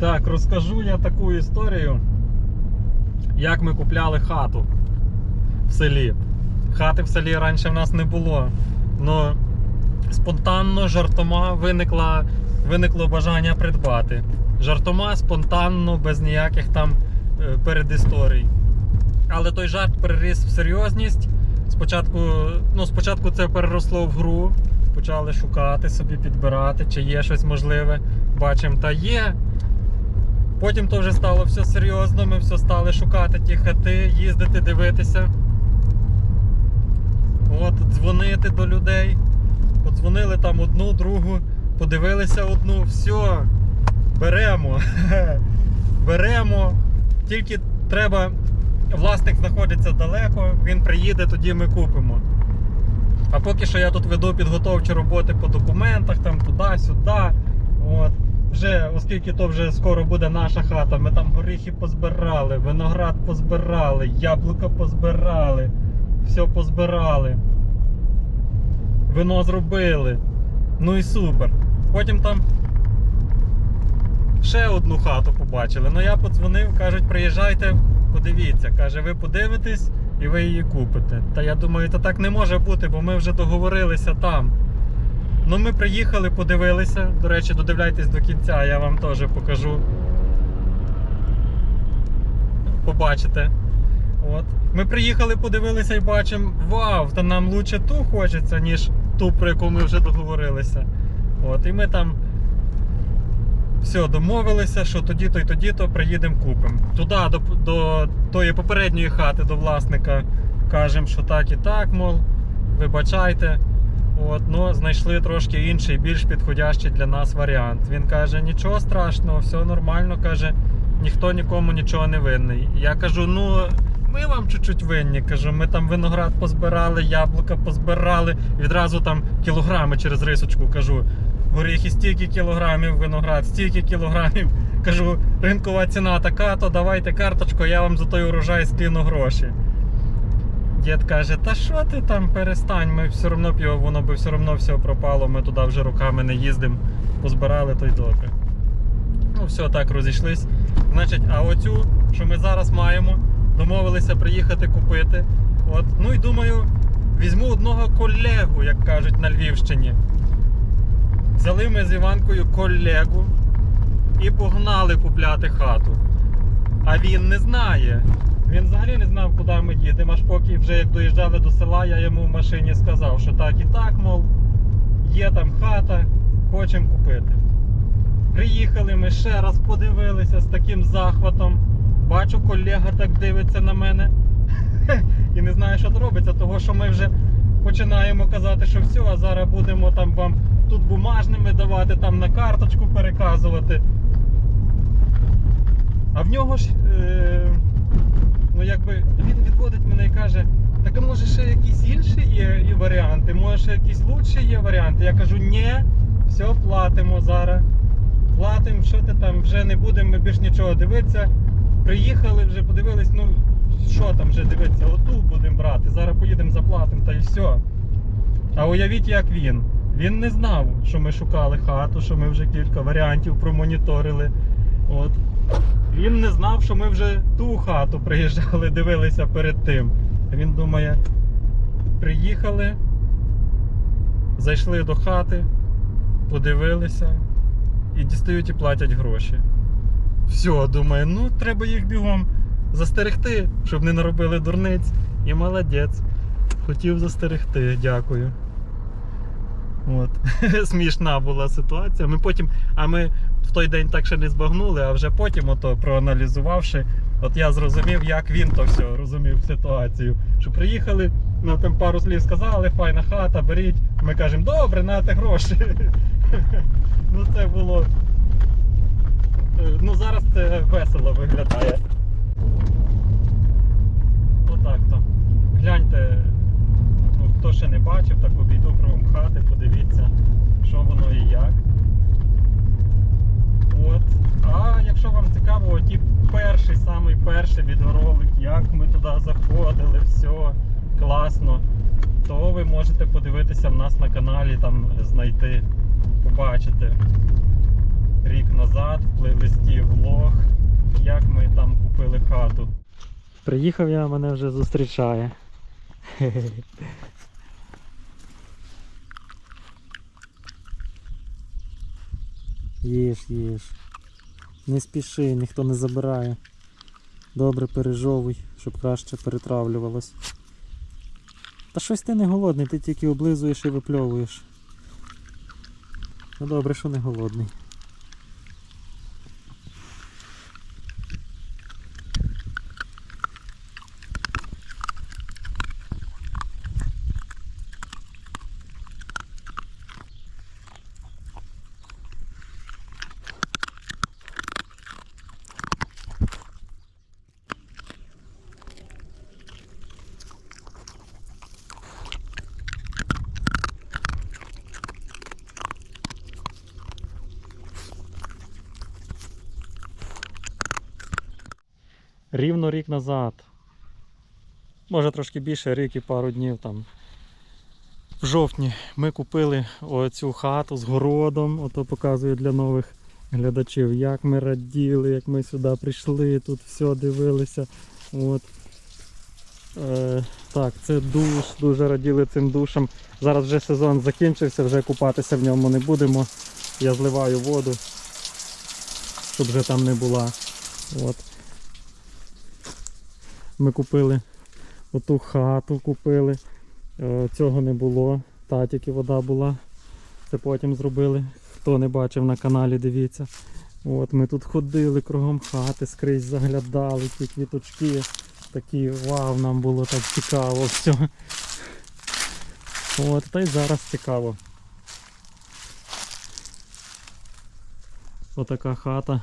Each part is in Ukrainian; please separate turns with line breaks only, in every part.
Так, розкажу я таку історію, як ми купляли хату в селі. Хати в селі раніше в нас не було. Но спонтанно, жартома виникла, виникло бажання придбати. Жартома спонтанно, без ніяких там е, передісторій. Але той жарт переріс в серйозність. Спочатку, ну, спочатку це переросло в гру. Почали шукати собі, підбирати, чи є щось можливе. Бачимо, та є. Потім то вже стало все серйозно, ми все стали шукати ті хати, їздити, дивитися. От, дзвонити до людей. Подзвонили там одну, другу, подивилися одну, все, беремо. беремо. Тільки треба, власник знаходиться далеко, він приїде, тоді ми купимо. А поки що я тут веду підготовчі роботи по документах, там туди-сюди. От. Вже, оскільки то вже скоро буде наша хата, ми там горіхи позбирали, виноград позбирали, яблука позбирали, все позбирали. Вино зробили. Ну і супер. Потім там ще одну хату побачили. Ну я подзвонив, кажуть, приїжджайте, подивіться. Каже, ви подивитесь і ви її купите. Та я думаю, то так не може бути, бо ми вже договорилися там. Ну, ми приїхали, подивилися. До речі, додивляйтесь до кінця, я вам теж покажу. Побачите. От. Ми приїхали, подивилися і бачимо, вау, та нам лучше ту хочеться, ніж ту, про яку ми вже договорилися. От, і ми там все, домовилися, що тоді-то і тоді-то приїдемо купимо. Туди, до, до тої попередньої хати, до власника, кажемо, що так і так, мол, вибачайте. От, ну, знайшли трошки інший, більш підходящий для нас варіант. Він каже, нічого страшного, все нормально, каже, ніхто нікому нічого не винний. Я кажу, ну ми вам чуть-чуть винні. Кажу, ми там виноград позбирали, яблука позбирали. Відразу там кілограми через рисочку кажу. Горіхи стільки кілограмів, виноград, стільки кілограмів. Кажу, ринкова ціна така, то давайте карточку, я вам за той урожай скину гроші. Дід каже, та що ти там перестань, ми все одно б його, воно би все одно все пропало, ми туди вже руками не їздимо, позбирали, то й добре. Ну, все, так розійшлись. Значить, а оцю, що ми зараз маємо, домовилися приїхати купити. От, ну і думаю, візьму одного колегу, як кажуть на Львівщині. Взяли ми з Іванкою колегу і погнали купляти хату. А він не знає. Він взагалі не знав, куди ми їдемо, аж поки вже як доїжджали до села, я йому в машині сказав, що так і так, мов, є там хата, хочемо купити. Приїхали ми ще раз подивилися з таким захватом. Бачу, колега так дивиться на мене і не знає, що робиться, того що ми вже починаємо казати, що все, а зараз будемо там вам тут бумажними давати, там на карточку переказувати. А в нього ж, е, ну якби він відводить мене і каже, так а може ще якісь інші є і варіанти, може ще якісь лучші є варіанти. Я кажу, ні, все, платимо зараз. Платимо, що ти там, вже не будемо ми більш нічого дивитися. Приїхали вже, подивились, ну що там вже дивитися, оту будемо брати, зараз поїдемо заплатимо та й все. А уявіть, як він. Він не знав, що ми шукали хату, що ми вже кілька варіантів промоніторили. От. Він не знав, що ми вже ту хату приїжджали, дивилися перед тим. Він думає, приїхали, зайшли до хати, подивилися і дістають і платять гроші. Все, думає, ну треба їх бігом застерегти, щоб не наробили дурниць. І молодець. Хотів застерегти, дякую. От. Смішна була ситуація. Ми потім, а ми в той день так ще не збагнули, а вже потім, ото, проаналізувавши, от я зрозумів, як він то все розумів ситуацію. Що приїхали, нам там пару слів сказали, файна хата, беріть. Ми кажемо, добре, нате гроші. Ну це було. е, Ну зараз це весело виглядає. Отак то. Гляньте, ну, хто ще не бачив, так обійду кругом хати, подивіться, що воно і як. От. А якщо вам цікаво, ті перший, самий перший відеоролик, як ми туди заходили, все класно, то ви можете подивитися в нас на каналі, там знайти, побачити. рік назад в плейлисті влог, як ми там купили хату. Приїхав я, мене вже зустрічає. Їж, їж. Не спіши, ніхто не забирає. Добре пережовуй, щоб краще перетравлювалось. Та щось ти не голодний, ти тільки облизуєш і випльовуєш. Ну добре, що не голодний. Рівно рік назад. Може трошки більше, рік і пару днів там. В жовтні ми купили оцю хату з городом. Ото показую для нових глядачів, як ми раділи, як ми сюди прийшли, тут все дивилися. От. Е, так, це душ, дуже раділи цим душем. Зараз вже сезон закінчився, вже купатися в ньому не будемо. Я зливаю воду, щоб вже там не була. От. Ми купили оту хату, купили. Е, Цього не було. Та тільки вода була. Це потім зробили. Хто не бачив на каналі, дивіться. От ми тут ходили кругом хати, скрізь заглядали, ті квіточки. Такі вау, нам було так цікаво все. От, та й зараз цікаво. Отака хата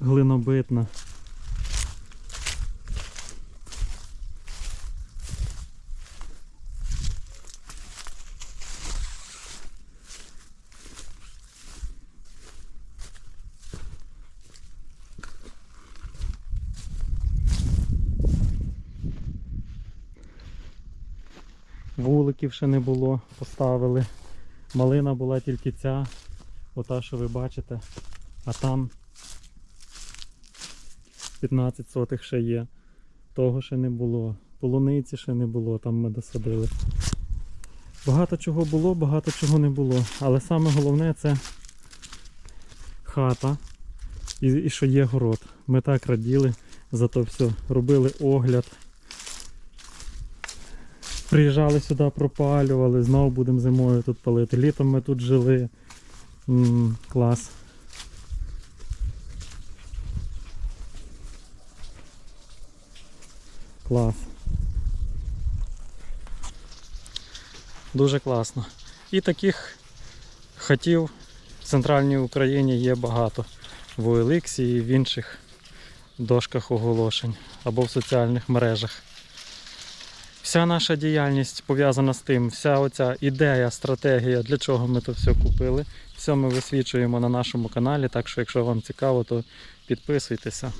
глинобитна. Вуликів ще не було, поставили. Малина була тільки ця, ота, що ви бачите, а там 15 сотих ще є. Того ще не було. Полуниці ще не було, там ми досадили. Багато чого було, багато чого не було. Але саме головне це хата і, і що є город. Ми так раділи за то все. Робили огляд. Приїжджали сюди, пропалювали, знову будемо зимою тут палити. Літом ми тут жили. м клас. Клас. Дуже класно. І таких хатів в центральній Україні є багато. В OLX і в інших дошках оголошень або в соціальних мережах. Вся наша діяльність пов'язана з тим, вся оця ідея, стратегія, для чого ми то все купили. Все ми висвічуємо на нашому каналі, так що якщо вам цікаво, то підписуйтеся.